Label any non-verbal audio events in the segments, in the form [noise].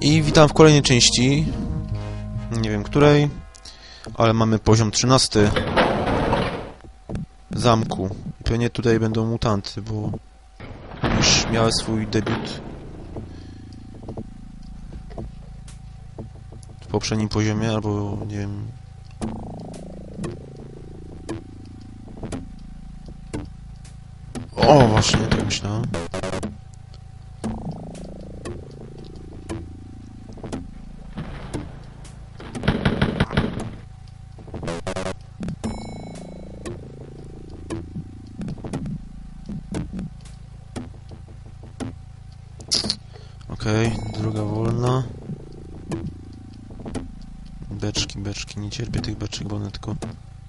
I witam w kolejnej części. Nie wiem której, ale mamy poziom 13 zamku. Pewnie tutaj będą mutanty, bo już miały swój debiut w poprzednim poziomie, albo nie wiem. O, właśnie, tak myślałem. Okej, druga wolna. Beczki, beczki. Nie cierpię tych beczek, bo one tylko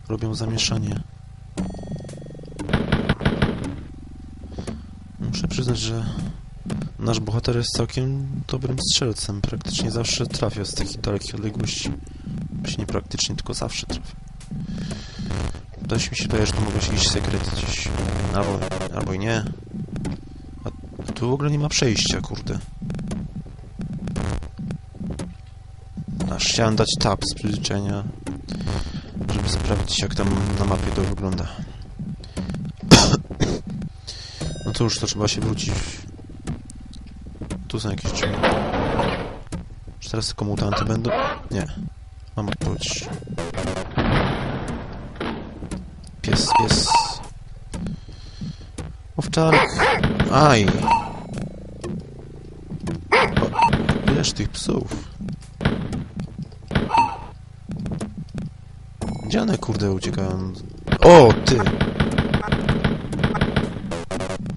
robią zamieszanie. Muszę przyznać, że nasz bohater jest całkiem dobrym strzelcem. Praktycznie zawsze trafia z takich dalekich odległości. Właśnie nie praktycznie, tylko zawsze trafia. Dość mi się wydaje, że tu mogą się jakiś sekret gdzieś. Albo, albo i nie. A tu w ogóle nie ma przejścia, kurde. Aż chciałem dać tab z przyzwyczajenia, żeby sprawdzić jak tam na mapie to wygląda. [coughs] No już to trzeba się wrócić. Tu są jakieś drzwi. Czy teraz tylko mutanty będą? Nie. Mam odpowiedź. Pies, pies. Owczarek. Aj. Ileż tych psów. Gdzie one kurde uciekają? O, ty!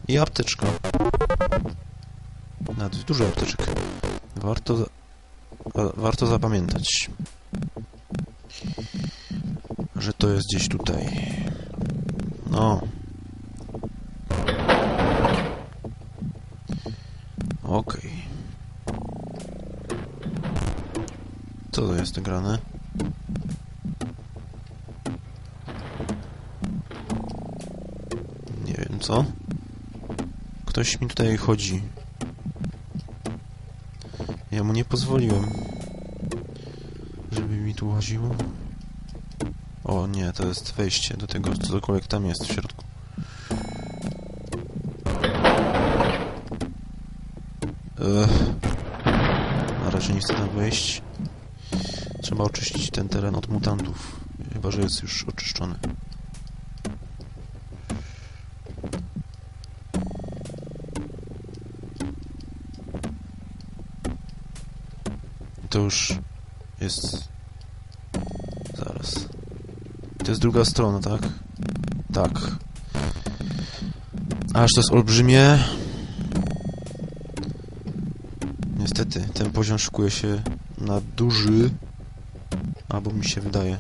I apteczka. Nawet dużo apteczek. Warto, warto zapamiętać, że to jest gdzieś tutaj. No. Okej. Co to jest grane? Nie wiem co. Ktoś mi tutaj chodzi. Ja mu nie pozwoliłem. Żeby mi tu łaziło. O nie, to jest wejście do tego, cokolwiek tam jest w środku. Ech. Na razie nie chcę tam wejść. Trzeba oczyścić ten teren od mutantów. Chyba, że jest już oczyszczony. To już jest... Zaraz. To jest druga strona, tak? Tak. Aż to jest olbrzymie. Niestety, ten poziom szykuje się na duży. Albo mi się wydaje.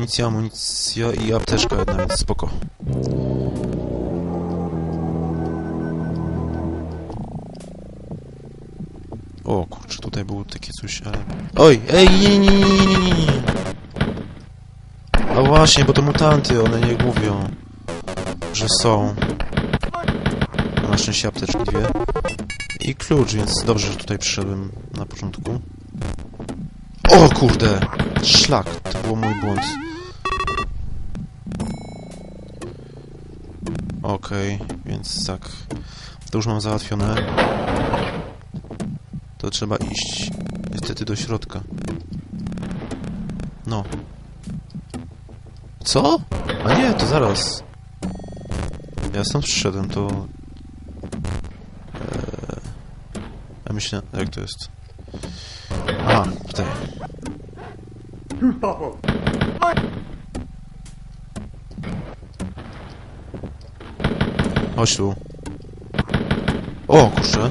Amunicja, amunicja i apteczka jedna, więc spoko. O kurczę, tutaj było takie coś, ale... Oj! Ej, nie, nie, nie, nie, nie, nie! A właśnie, bo to mutanty, one nie mówią, że są. Na szczęście apteczki dwie. I klucz, więc dobrze, że tutaj przyszedłem na początku. O kurde! Szlak, to był mój błąd. Okej, więc tak. To już mam załatwione. To trzeba iść niestety do środka. No. Co? A nie, to zaraz. Ja stąd przyszedłem, to... Eee... Ja myślę... jak to jest? Aha, tutaj. Chodź tu. O, kurczę.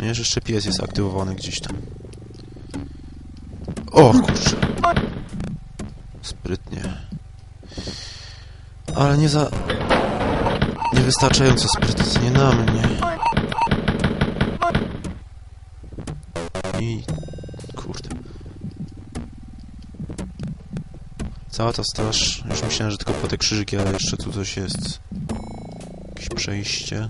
Wiesz, jeszcze pies jest aktywowany gdzieś tam. O, kurczę. Sprytnie. Ale nie za... Niewystarczająco sprytnie na mnie. I... Kurde. Cała ta straż... Już myślałem, że tylko po te krzyżyki, ale jeszcze tu coś jest. Jakieś przejście.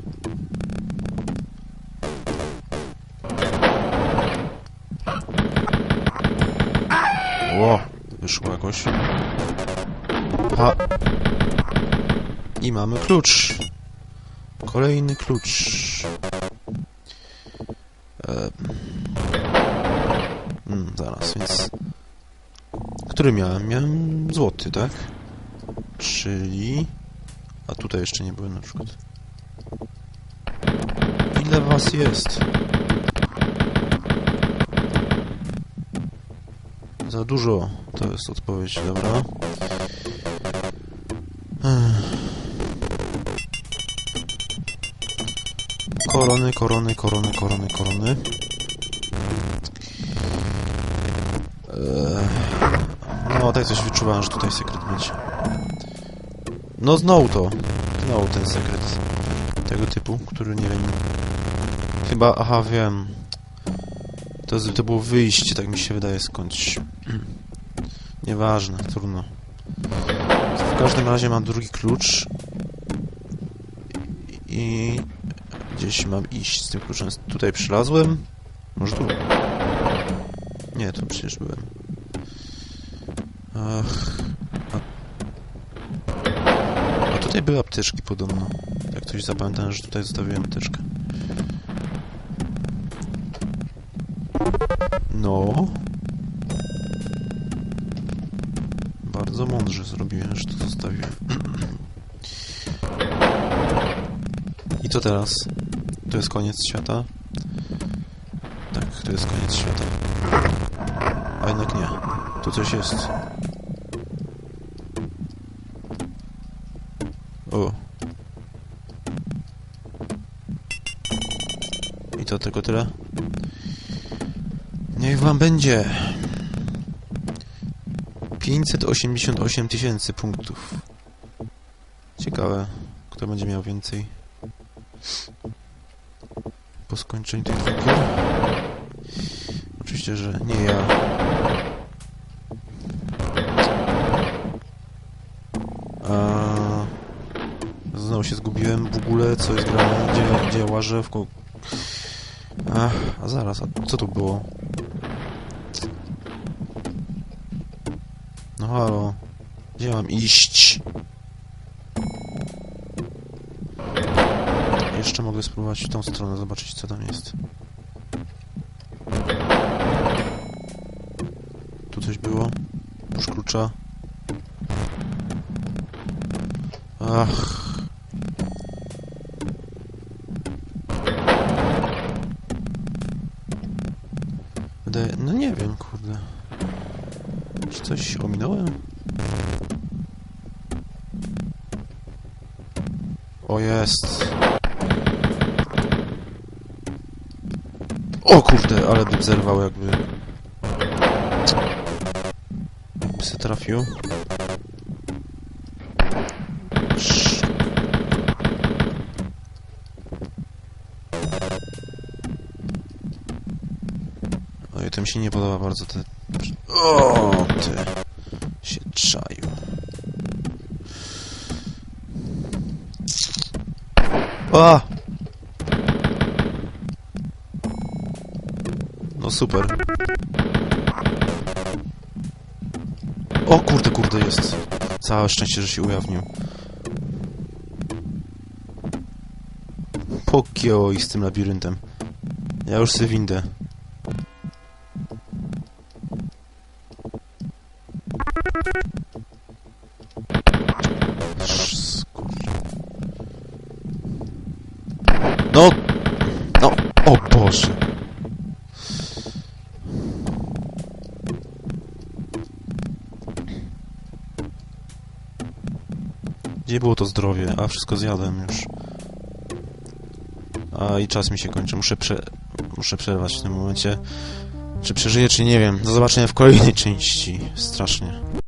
Ło, wyszło jakoś. A. I mamy klucz. Kolejny klucz. E... Więc... Który miałem? Miałem złoty, tak? Czyli... A tutaj jeszcze nie byłem na przykład. Ile was jest? Za dużo to jest odpowiedź, dobra. Korony, korony, korony, korony, korony. Tak coś wyczuwałem, że tutaj sekret będzie. No, znowu to. Znowu ten sekret. Tego typu, który nie wiem... Chyba, aha, wiem. To, to było wyjście, tak mi się wydaje, skądś. [clears throat] Nieważne, trudno. W każdym razie mam drugi klucz. I... Gdzieś mam iść z tym kluczem. Tutaj przylazłem. Może tu? Nie, tu przecież byłem. Ach... A... Tutaj były apteczki podobno. Jak coś zapamiętałem, że tutaj zostawiłem apteczkę. No. Bardzo mądrze zrobiłem, że to zostawiłem. I co teraz? To jest koniec świata? Tak, to jest koniec świata. A jednak nie. Tu coś jest. To tylko tyle? Niech wam będzie. 588 tysięcy punktów. Ciekawe, kto będzie miał więcej po skończeniu tych dwóch gier. Oczywiście, że nie ja. A... Znowu się zgubiłem w ogóle, co jest grane, gdzie, gdzie łażę, w. Ach, a zaraz, a co to było? No halo, gdzie mam iść? Jeszcze mogę spróbować w tą stronę, zobaczyć co tam jest. Tu coś było? Klucza. Ach. Wydaje... No nie wiem, kurde. Czy coś ominąłem? O, jest. O kurde, ale bym zerwał jakby... Jakby se trafił. Mi się nie podoba bardzo te... O, ty... się czaił. A! No super. O kurde, kurde jest. Całe szczęście, że się ujawnił. Pokioj z tym labiryntem. Ja już sobie windę. Gdzie było to zdrowie? A, wszystko zjadłem już. A, i czas mi się kończy. Muszę prze... Muszę przerwać w tym momencie. Czy przeżyję, czy nie wiem. Do zobaczenia w kolejnej części. Strasznie.